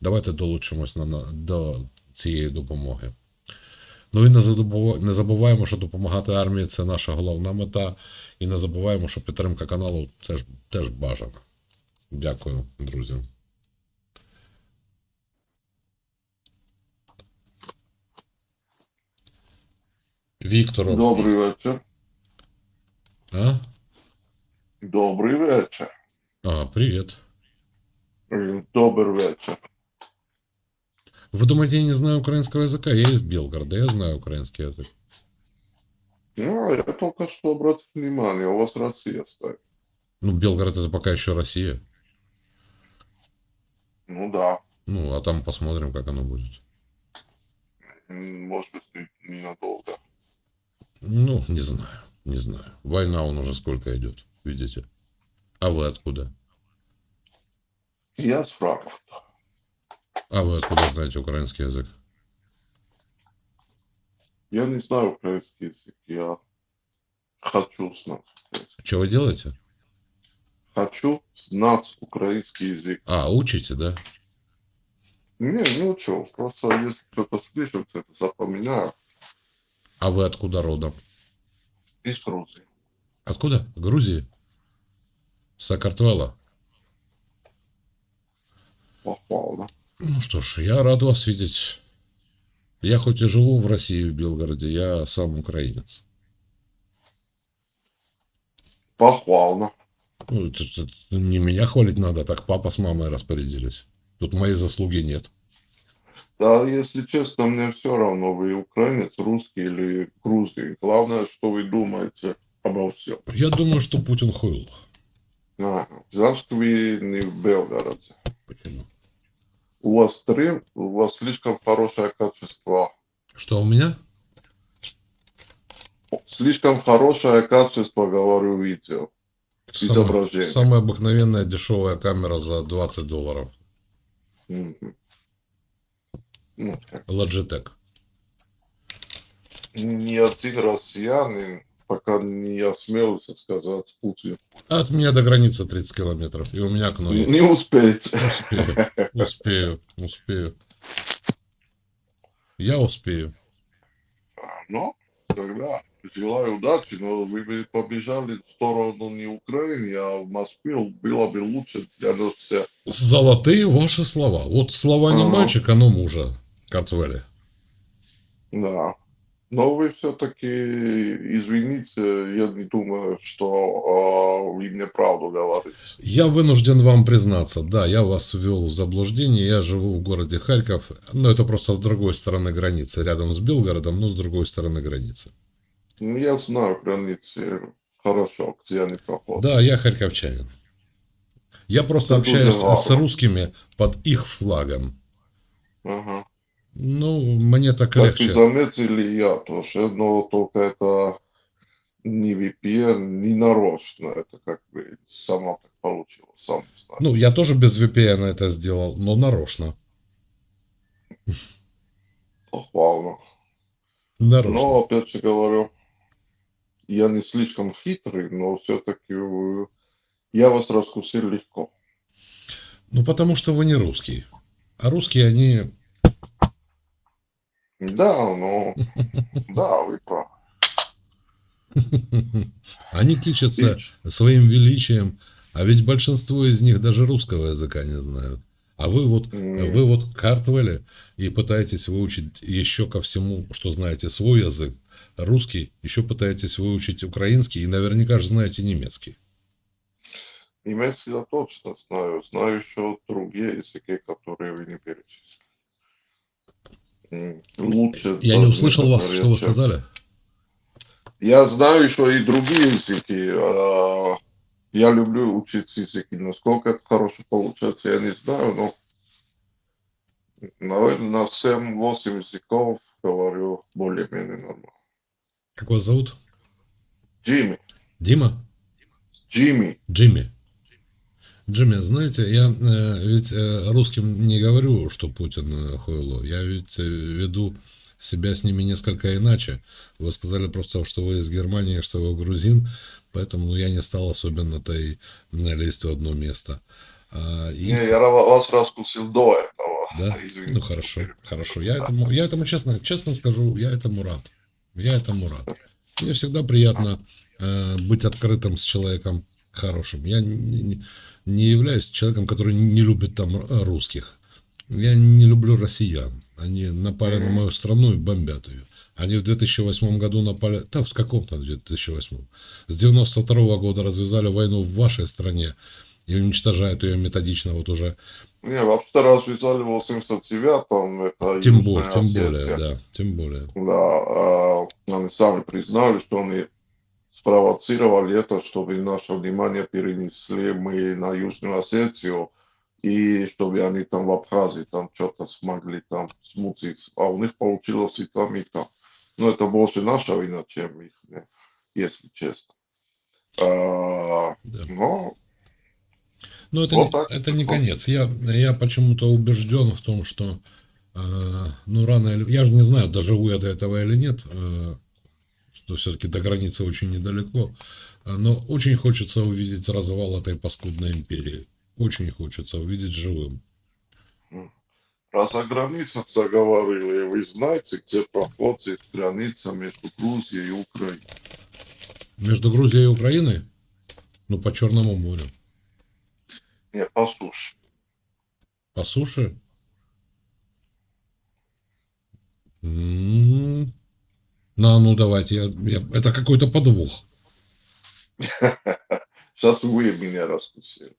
Давайте долучимось на, на, до цієї допомоги. Ну і не, забув- не забуваємо, що допомагати армії це наша головна мета. І не забуваємо, що підтримка каналу теж, теж бажана. Дякую, друзі. Віктору. Добрий вечір. А? Добрий вечір. а, привіт. Добрий вечір. Вы думаете, я не знаю украинского языка? Я из Белгорода, я знаю украинский язык. Ну, я только что обратил внимание, у вас Россия стоит. Ну, Белгород это пока еще Россия. Ну да, Ну, а там посмотрим, как оно будет. может быть, не- ненадолго. Ну, не знаю, не знаю. Война он уже сколько идет, видите? А вы откуда? Я с Франкфурта. А вы откуда знаете украинский язык? Я не знаю украинский язык, я хочу знать. украинский. Что вы делаете? Хочу знать украинский язык. А, учите, да? Не, ну что, просто если кто-то слышит, это запоминаю. А вы откуда родом? Из Грузии. Откуда? Грузии? Сакартвела? Похвально. Ну что ж, я рад вас видеть. Я хоть и живу в России, в Белгороде, я сам украинец. Похвально. Ну, это- это не меня хвалить надо, так папа с мамой распорядились. Тут моей заслуги нет. Да, если честно, мне все равно, вы украинец, русский или грузин. Главное, что вы думаете обо всем. Я думаю, что Путин хуйл. Ага. Значит, вы не в Белгороде. Почему? У вас стрим, у вас слишком хорошее качество. Что у меня? Слишком хорошее качество, говорю, видео. Самая, Изображение. самая обыкновенная дешевая камера за 20 долларов. Как. Logitech. Ни один россиянин пока не осмелился сказать Путин. А от меня до границы 30 километров. И у меня к ноге. Не успеете. Успею, успею, успею. Я успею. Ну, тогда желаю удачи, но вы бы побежали в сторону не Украины, а в Москву. Было бы лучше для нас всех. Золотые ваши слова. Вот слова не Ага. мальчика, но мужа. Картвели. Да. Но вы все-таки, извините, я не думаю, что а, вы мне правду говорите. Я вынужден вам признаться, да, я вас ввел в заблуждение, я живу в городе Харьков, но это просто с другой стороны границы, рядом с Белгородом, но с другой стороны границы. Ну, Я знаю границы хорошо, где они проходят. Да, я харьковчанин. Я просто Это общаюсь с русскими под их флагом. Ага. Ну, мне так Как легче. заметили, я тоже, но только это не VPN, не нарочно, это как бы сама так получилось, сам не знаю. Ну, я тоже без VPN это сделал, но нарочно. Похвально. Нарочно. Но, опять же говорю, я не слишком хитрый, но все-таки я вас раскусил легко. Ну, потому что вы не русский. А русские, они... Да, ну, да, вы правы. Они кичатся своим величием, а ведь большинство из них даже русского языка не знают. А вы вот, вы вот картвели и пытаетесь выучить еще ко всему, что знаете свой язык, русский, еще пытаетесь выучить украинский и наверняка же знаете немецкий. Немецкий я точно знаю. Знаю еще другие языки, которые вы не перечислили. Лучше. Я не услышал вас, что вы сказали. Я знаю еще и другие языки. а, Я люблю учить языки. Насколько это хорошо получается, я не знаю, но наверное, на 7-8 языков говорю более-менее нормально. Как вас зовут? Джимми. Дима? Джимми. Джимми. Джимми, знаете, я э, ведь э, русским не говорю, что Путин э, хуйло. Я ведь э, веду себя с ними несколько иначе. Вы сказали просто, что вы из Германии, что вы грузин, поэтому ну, я не стал особенно-то и лезть в одно место. А, и- Не, я вас раскусил до этого. Да? Извините. Ну хорошо, хорошо. Я этому, я этому честно, честно скажу, я этому рад. Я этому рад. Мне всегда приятно э, быть открытым с человеком хорошим. Я не, не- являюсь человеком, который не любит там русских. Я не люблю россиян. Они напали на мою страну и бомбят ее. Они в 2008 году напали, да, в каком-то 2008. С 92 года развязали войну в вашей стране и уничтожают ее методично вот уже Не, вообще развязали в 89-м, это Тем, Южная более, тем более, да, тем более. Да, а, они сами признали, что они спровоцировали это, чтобы наше внимание перенесли мы на Южную Осетию, и чтобы они там в Абхазии там что-то смогли там смутить. А у них получилось и там, и там. Но это больше наша вина, чем их, если честно. А, Да. но Но это, Вот не, так. это не конец. Я, я почему-то убежден в том, что э, ну рано или я же не знаю, доживу я до этого или нет, э, что все-таки до границы очень недалеко, э, но очень хочется увидеть развал этой паскудной империи. Очень хочется увидеть живым. Раз о границах заговорили, вы знаете, где проходит граница между Грузией и Украиной? Между Грузией и Украиной? Ну, по Черному морю. Не, по суше. По суше? М, Ну, ну давайте, я, я- это какой-то подвох. Сейчас вы меня раскусили.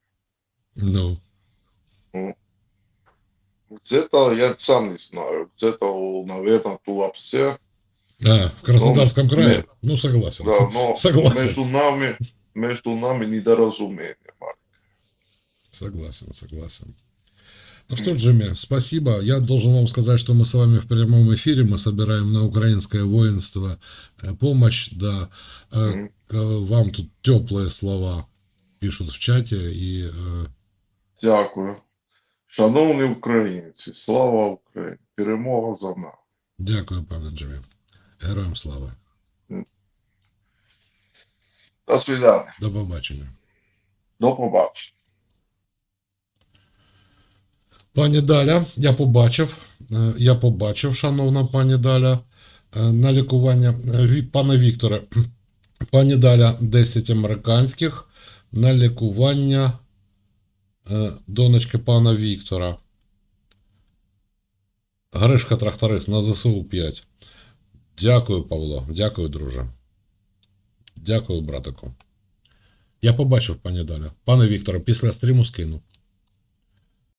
Ну, Где-то, я сам не знаю, где-то, наверное, Туапсе, а, в Краснодарском Ну, крае? нет. Ну, согласен. да, но Согласен. между нами, между нами недоразумение. Марк. Согласен, согласен. Ну что, Джимми, спасибо. Я должен вам сказать, что мы с вами в прямом эфире. Мы собираем на украинское воинство э, помощь. Да, Э, Мгм. к- вам тут теплые слова пишут в чате. И э, Дякую. Шановні українці, слава Україні! Перемога за нами. дякую, пане Джиммі. Героям слава. До свидання. До побачення. До побачення. Пані Даля, я побачив, е, я побачив, шановна пані Даля, е, на лікування пана Віктора. Пані Даля 10 американських на лікування е, донечки пана Віктора. Гришка тракторист на ЗСУ 5. Дякую, Павло. Дякую, друже. Дякую, братику. Я побачив, пані Даля. Пане Вікторе, після стріму скину.